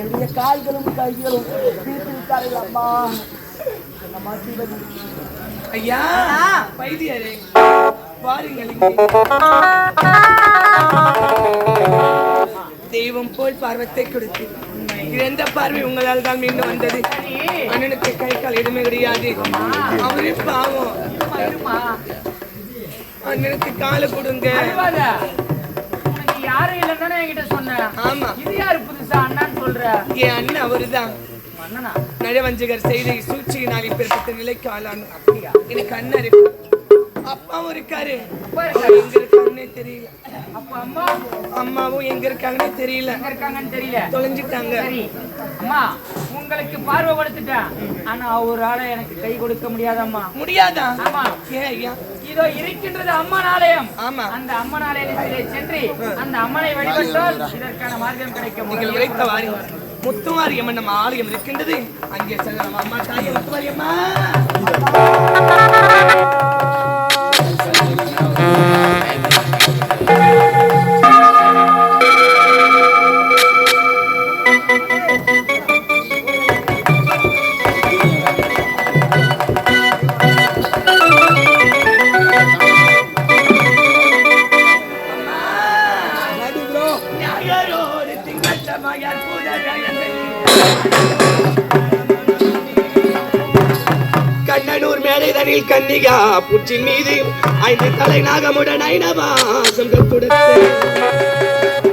என்னுடைய கால்களும் கைகளும் பிடித்து விட்டார்கள் அம்மா. அம்மா சிவதி ஐயா வைத்தியரே வாருங்கள் இங்கே. தெய்வம் போல் பார்வத்தை கொடுத்து. இறந்த பார்வை உங்களால் தான் மீண்டும் வந்தது? அண்ணனுக்கு கை கால் எதுவுமே கிடையாது. அவரே பாவம். அண்ணனுக்கு காலை கொடுங்க. யாரும் இல்லைன்னு என்கிட்ட சொன்ன? ஆமா. இது யாரு புதுசா? அண்ணான்னு சொல்ற? என் அண்ணன் அவருதான். நழவஞ்சகர் செய்த சூழ்ச்சியினால் இப்பேற்பட்ட நிலைக்கு ஆளான எனக்கு அண்ணன் இருக்கு. அப்பாவும் இருக்காரு. எங்க இருக்காங்கன்னே தெரியல. அப்ப அம்மா? அம்மாவும் எங்க இருக்காங்கன்னே தெரியல. எங்க இருக்காங்கன்னு தெரியல. தொலைஞ்சிட்டாங்க. அம்மா உங்களுக்கு பார்வை கொடுத்துட்டேன். ஆனா அவரால எனக்கு கை கொடுக்க முடியாதம்மா. முடியாதா? ஆமா. ஏன் இதோ இருக்கின்றது அம்மன் ஆலயம் ஆமா. அந்த அம்மன் ஆலயத்திலே சென்று அந்த அம்மனை வழிபட்டால் இதற்கான மார்க்கம் கிடைக்க நீங்கள் உழைத்த வாரி முத்துமாரியம்மன் நம்ம ஆலயம் இருக்கின்றது. அங்கே செல்லலாம் அம்மா தாயே முத்துமாரியம்மா மேடைதனில் கன்னிகா புற்றின் மீது ஐந்து தலை நாகமுடன் ஐநவாசம் கொடுத்து.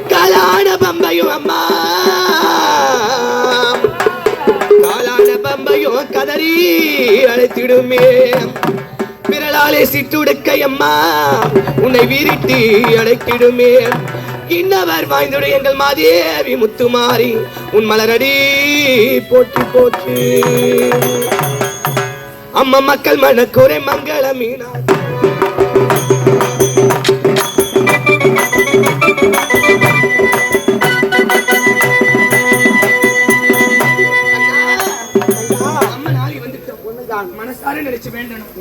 காலான பம்பையும் அம்மா. காலான பம்பையும் கதறி அழைத்திடுமே. விரலாலே சிட்டுடுக்கை அம்மா. உன்னை வீரிட்டு அழைத்திடுமே. இன்னவர் வாய்ந்துடு எங்கள் மாதேவி முத்துமாரி. உன் மலரடி போற்றி போற்றி. அம்மா மக்கள் மனக்குறை மங்கள மீனா. மனசார நினைச்சு வேண்டணும்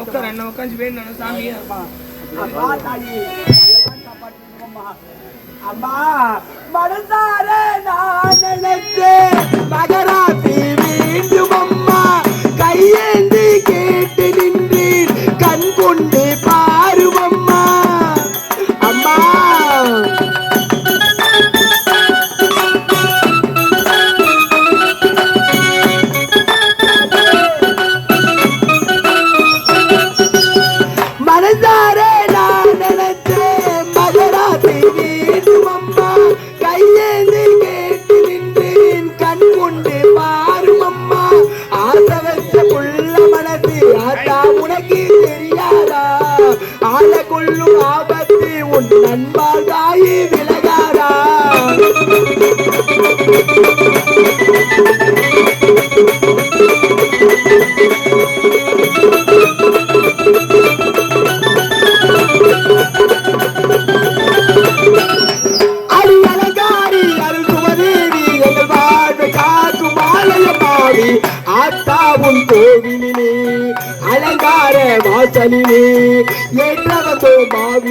உட்கார அண்ணா உட்காந்து வேண்டணும் சாமியா அம்மா அம்மா மனசார நான் நினைச்சேன். மகராசி மீண்டும்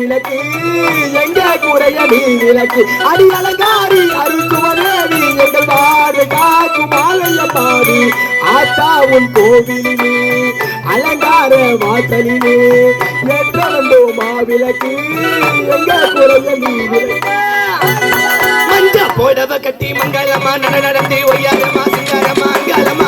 விளக்கு எங்கே குறைய நீ விளக்கு. அடி அலங்காரி அருள் சுமதேவி எங்கள் காக்கு மாலைய பாடி. ஆத்தா உன் கோவிலிலே அலங்கார வாசலிலே. ஏற்ற மாவிளக்கு எங்கே குறைய நீ விளக்கு. மஞ்ச போடவ கட்டி மங்களமா நட நடத்தி ஒய்யாரமா சிங்காரமா அங்காரமா.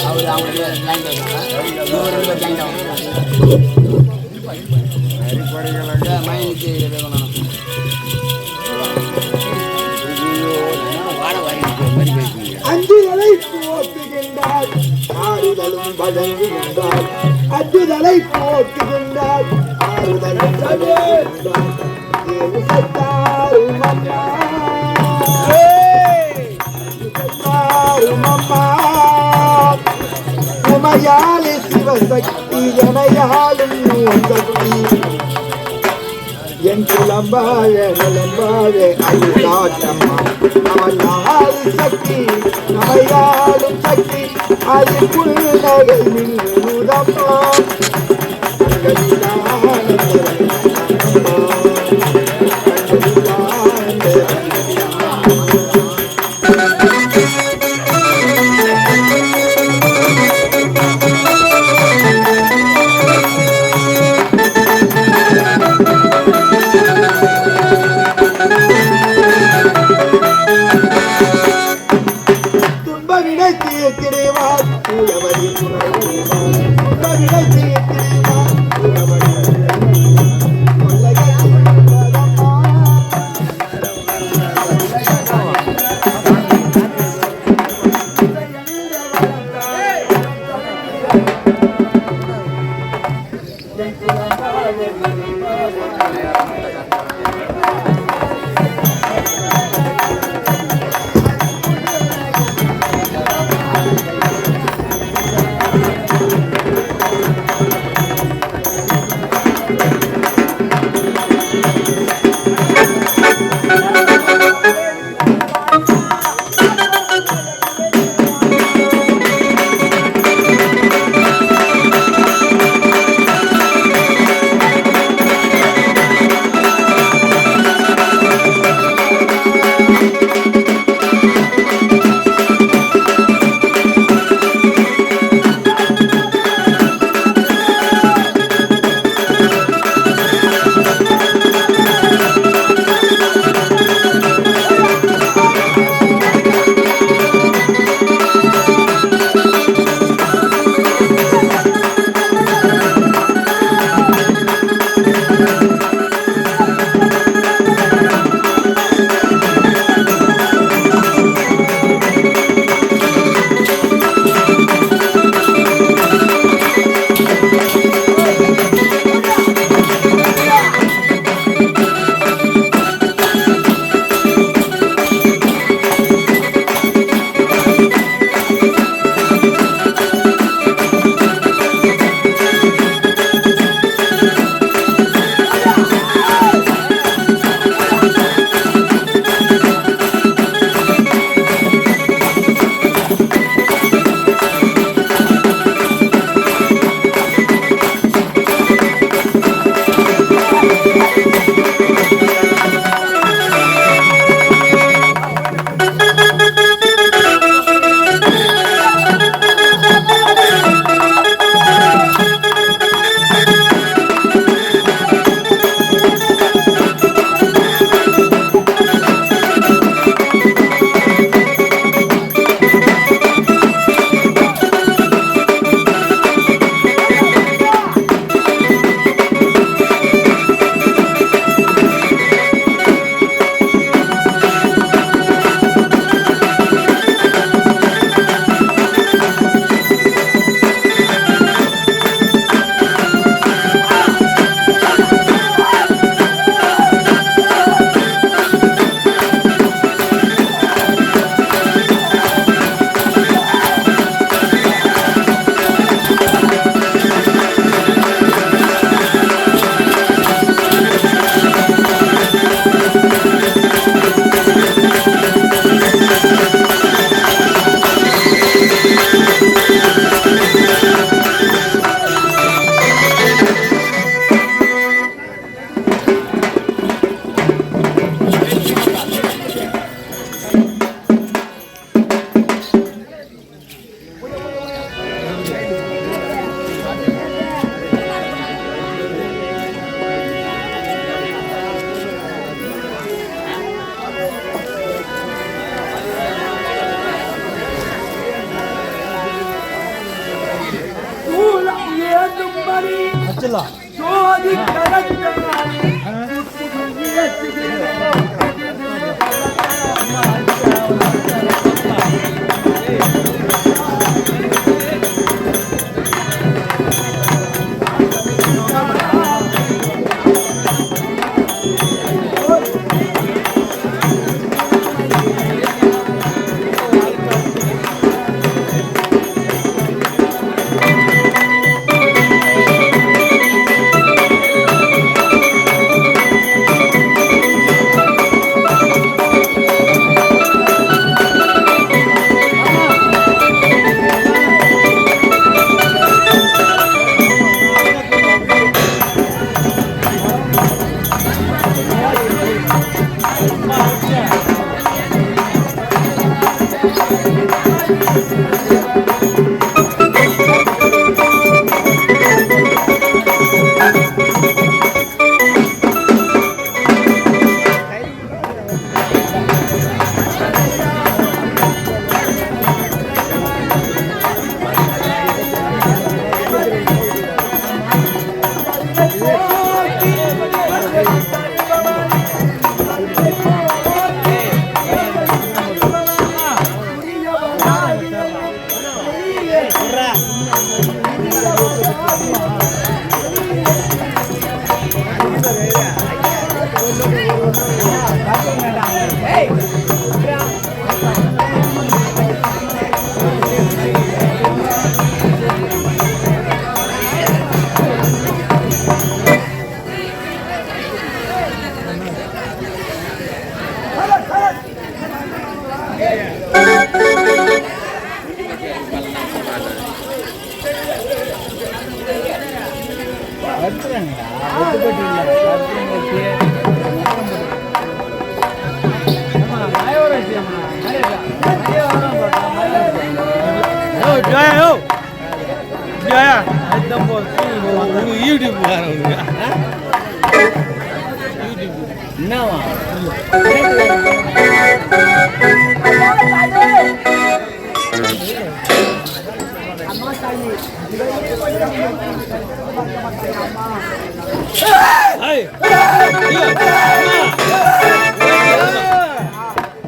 அவர் அவங்க ஜாயின் ஜாயின் மைனுக்கு அஞ்சுதலை ஆறுதலும் வழங்குகின்றார் அஞ்சுதலை போட்டுகின்றார் ஆறுதலும் வழங்குகின்றார் உமையாலே சிவசக்தி எனையாலும் சக்தி. என் குலம்பாழ நிலம்பாழ அழுதாட்டம்மா அவனால் சக்தி நமையாளும் சக்தி அது புன்னகை மின்னுதம்மா கூடவரில் உணர்வு கவிதை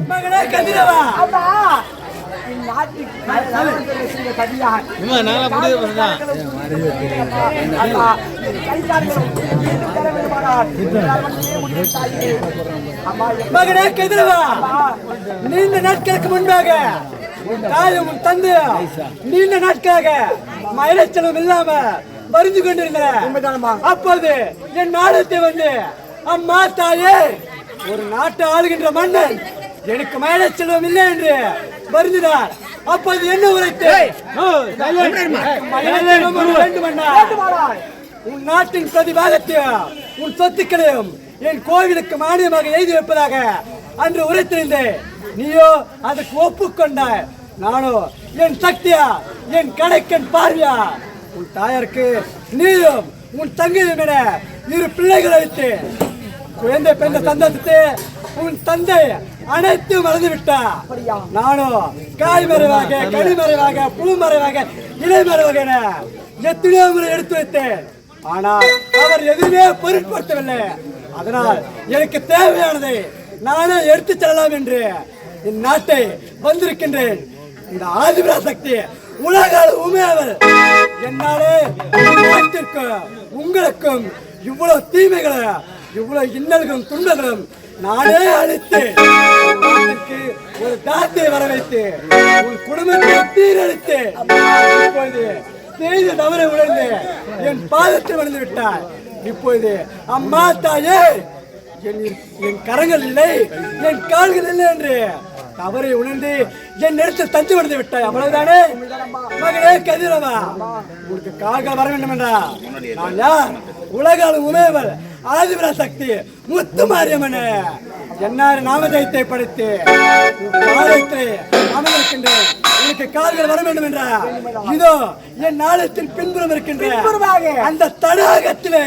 மகனே கதிரவா அம்மா தாயே. மகனே கதிரவா நீண்ட நாட்களுக்கு முன்பாக தாயும் உன் தந்தையும் நீண்ட நாட்களாக மயிலச்சலம் இல்லாம மருந்து கொண்டிருந்தேன்? அப்போது என் நாடத்தை வந்து அம்மா தாயே ஒரு நாட்டை ஆளுகின்ற மன்னன் எனக்கு மயிலச்சலம் இல்லை என்று வருந்தினார் அப்போது என்ன உரைத்து வேண்டுமானால் உன் நாட்டின் பிரதிபாகத்தையும் உன் சொத்துக்களையும் என் கோவிலுக்கு மானியமாக எழுதி வைப்பதாக அன்று உரைத்திருந்தேன் நீயோ அதற்கு ஒப்புக்கொண்டாய். நானோ என் சக்தியா என் கடைக்கன் பார்வையா உன் தாயாருக்கு நீயும் உன் தங்கையும் என இரு பிள்ளைகளை வைத்து குழந்தை பெண்ண சந்தோஷத்தை உன் தந்தை அனைத்து மறந்து விட்டா நானோ காய் மறைவாக கனி மறைவாக பூ மறைவாக இலை மறைவாக என எத்தனையோ முறை எடுத்து வைத்தேன். ஆனால் அவர் எதுவுமே பொருட்படுத்தவில்லை. அதனால் எனக்கு தேவையானதை நானே எடுத்துச் செல்லலாம் என்று என் வந்திருக்கின்றேன். இந்த ஆதிபுரா சக்தி உலக அவர் என்னாலே உங்களுக்கும் இவ்வளவு தீமைகளை இவ்வளவு இன்னல்களும் துன்பங்களும் நானே அழித்து ஒரு தாத்தை வர வைத்து உன் குடும்பத்தை தீரழித்து இப்பொழுது செய்த தவறை உணர்ந்து என் பாதத்தை வளர்ந்து விட்டார். இப்போது அம்மா தாயே என் என் கரங்கள் இல்லை என் கால்கள் இல்லை என்று தவறை உணர்ந்து என் இடத்தில் தஞ்சு விழுந்து விட்டாய். அவ்வளவுதானே? மகனே கதிரவா உங்களுக்கு காக வர வேண்டும் என்றா நான் யார்? உலகால் உமையவர் ஆதிபரா சக்தி முத்து மாரியம்மனே. என்னார் நாமஜயத்தை படைத்து அமர்ந்திருக்கின்றேன். உனக்கு கால்கள் வர வேண்டும் என்றா? இதோ என் நாளத்தின் பின்புறம் இருக்கின்ற. அந்த தடாகத்திலே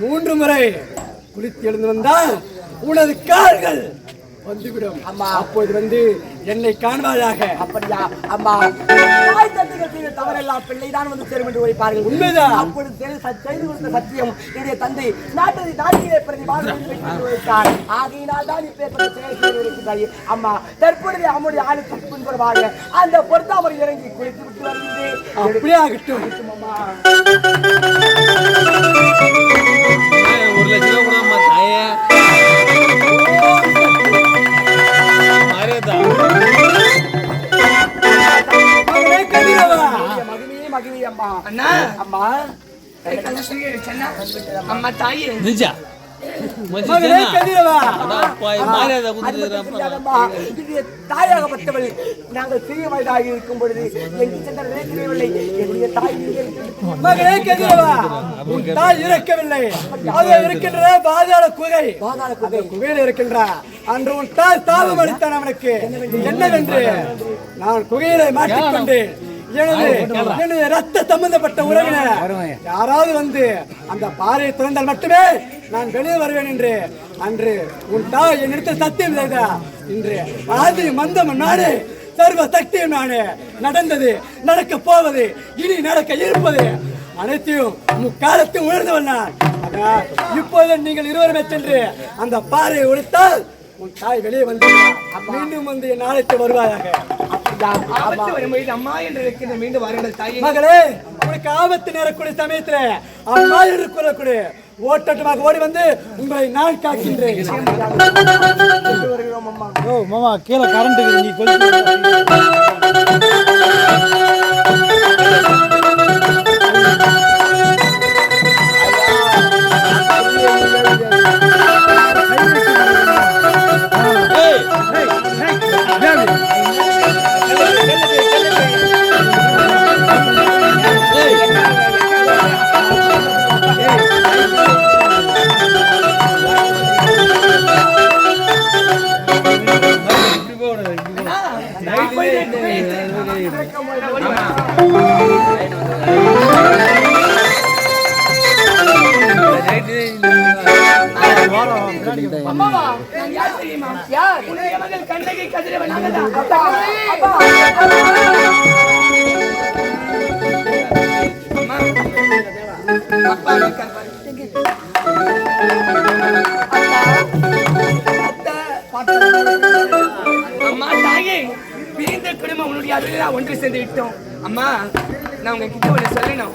மூன்று முறை குளித்து எழுந்து வந்தால் உனது கால்கள் வந்துவிடும். அம்மா. அப்போது வந்து என்னை காண்பாயாக. அப்படியா? அம்மா. தாய் தந்தைகள் செய்த தவறெல்லாம் பிள்ளைதான் வந்து சேரும் என்று உரைப்பார்கள். உண்மைதான். அப்பொழுது செய்து- கொடுத்த சத்தியம் என்னுடைய தந்தை நாட்டை நாட்டிலே பிரதி வைத்தார் ஆகையினால் தான் இப்பேற்பட்ட செயல் செய்து அம்மா தற்பொழுது அம்முடைய ஆளுக்கு பின்புறமாக அந்த பொருத்தாமரை இறங்கி குளித்து விட்டு வருகிறேன் அப்படியே ஆகட்டும் அம்மா. ஒரு லட்சம் கூட அம்மா தாயே. மகிமே அம்மா அண்ணா. அம்மா? அம்மா தாயே. நிஜா. தாயாகப்பட்டவள் நாங்கள் சிறிய வயதாக இருக்கும் பொழுது என்னுடைய தாய். மகனே கதிரவா? உன் தாய் இறக்கவில்லை. அது இருக்கின்ற பாதாள குகை. பாதாள குகை. குகையில் இருக்கின்ற. அன்று உன் தாய் தாபம் அளித்தான் அவனுக்கு. என்னவென்று? நான் குகையிலே மாட்டிக்கொண்டேன். எனது ரத்த சம்பந்தப்பட்ட உறவினர் யாராவது வந்து அந்த பாறையை திறந்தால் மட்டுமே நான் வெளியே வருவேன் என்று அன்று உன் தாய் என்னிடத்தில் சத்தியம் செய்தா இன்று ஆதி மந்தம் நாடு சர்வ சக்தியும் நானே. நடந்தது நடக்க போவது இனி நடக்க இருப்பது அனைத்தையும் முக்காலத்தையும் உணர்ந்தவன் நான். இப்போது நீங்கள் இருவருமே சென்று அந்த பாறையை உடைத்தால் உன் தாய் வெளியே வந்து மீண்டும் வந்து என் நாளைக்கு வருவாயாக. அம்மா. என்று இருக்கிற மீண்டும் வருகிற தாயே. மகளே உனக்கு ஆபத்து நேரக்கூடிய சமயத்துல அம்மா என்று கூறக்கூடிய ஓட்டட்டமாக ஓடி வந்து உங்களை நான் காக்கின்றேன். ஓ மாமா கீழே கரண்ட் நீ கொஞ்சம் அம்மா தாயே பிரிந்த குடும்பம் உன்னுடைய ஒன்று சேர்ந்து விட்டோம் அம்மா நான் உங்ககிட்ட ஒன்று சொல்லணும்.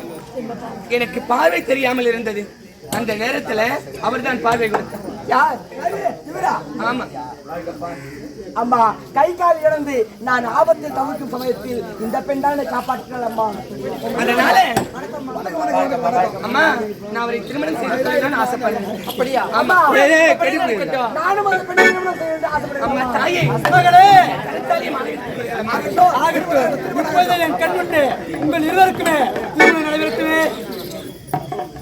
எனக்கு பார்வை தெரியாமல் இருந்தது. அந்த நேரத்துல அவர்தான் பார்வை கொடுத்தார். யார்? ஆமா. அம்மா கை கால் இழந்து நான் ஆபத்தில் தவிர்க்கும் சமயத்தில் இந்த பெண் தான் காப்பாற்றினாள் அம்மா. அதனால அம்மா நான் அவரை திருமணம் செய்து கொள்ளணும்னு ஆசைப்படுறேன். அப்படியா? அம்மா. நானும் அந்த பெண்ணை திருமணம் அம்மா. தாயே மகளே ஆகட்டும் இப்போது என் கண் உங்கள் இருவருக்குமே திருமணம் நடைபெறட்டுமே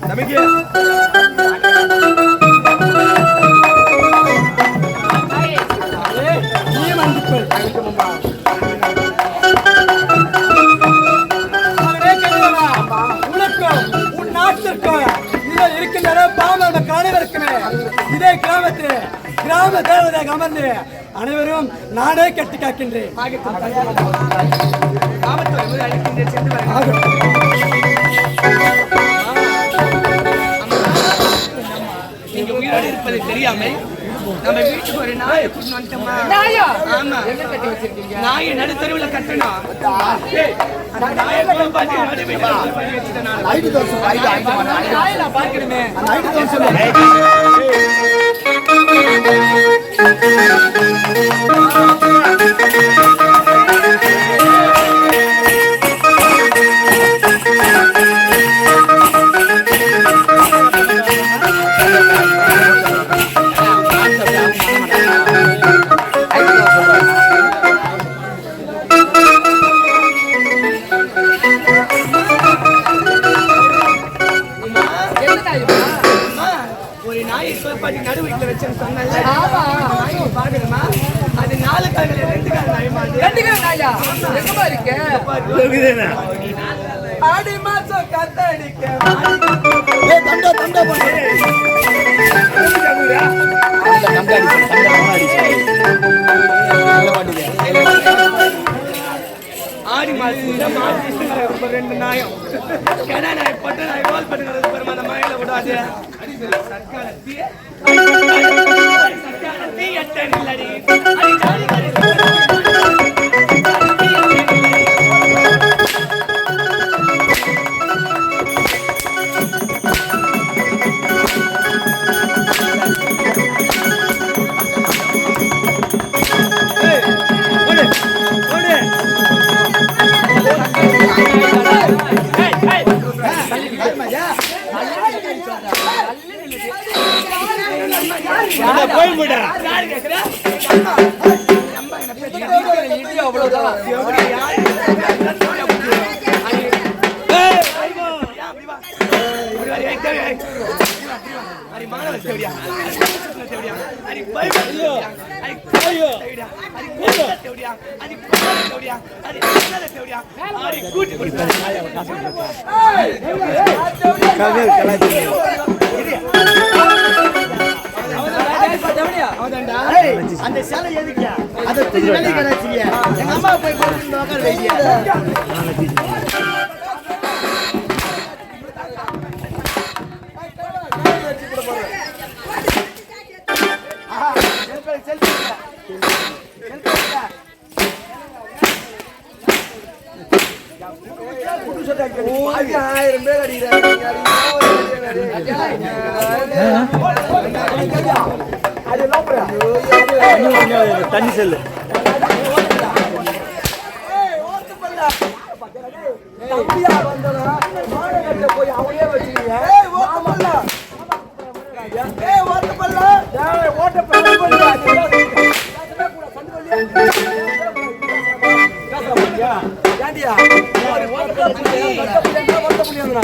மகளே, இருக்கின்ற இதே கிராமத்தில் கிராம தேவதையாக அமர்ந்து அனைவரும் நானே கட்டி காக்கின்றேன் ஆபத்து உயிரோடு இருப்பது தெரியாமல் நம்ம வீட்டுக்கு ஒரு நாயை கூட்டிட்டு வந்துட்டோமா? ஆமா. நாயை நடுத்தருவுல கட்டணும். அந்த நாயை. அந்த அந்த சேலை எதுக்கு அதை தூக்கி வெளியே கிடச்சிங்க எங்க அம்மா போய் உட்கார வைங்க ஏய் ஓட்டப்பல்ல ஏண்டியா ஒரு ஓட்டப்பல்ல ஓட்ட முடியாதுடா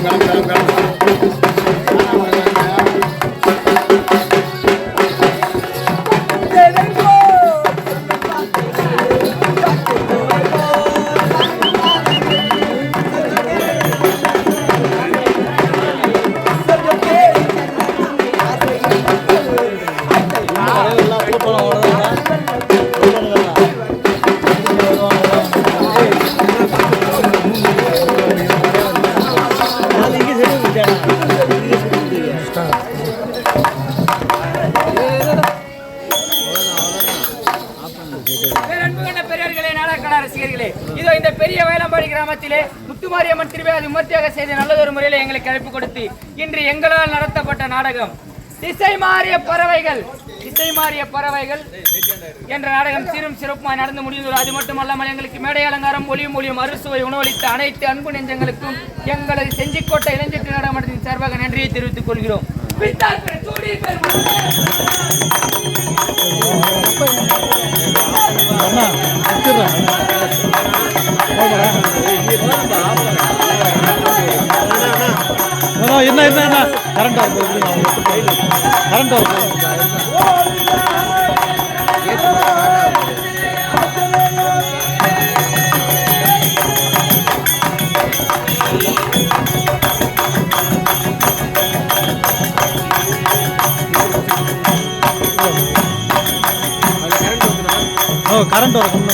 claro, claro. நாடகம். திசை மாறிய பறவைகள். திசை மாறிய பறவைகள் என்ற நாடகம் சீரும் சிறப்புமாய் நடந்து முடிந்தது அது மட்டுமல்லாமல் எங்களுக்கு மேடை அலங்காரம் ஒளியும் ஒளியும் அறுசுவை உணவளித்த அனைத்து அன்பு நெஞ்சங்களுக்கும் எங்களது செஞ்சிக்கோட்டை இளைஞர் நாடகமன்றத்தின் சார்பாக நன்றியை தெரிவித்துக் கொள்கிறோம். அண்ணா அண்ணா என்ன என்ன? கரண்ட் வரும் கரண்ட் வரும் ஓ கரண்ட் வரும்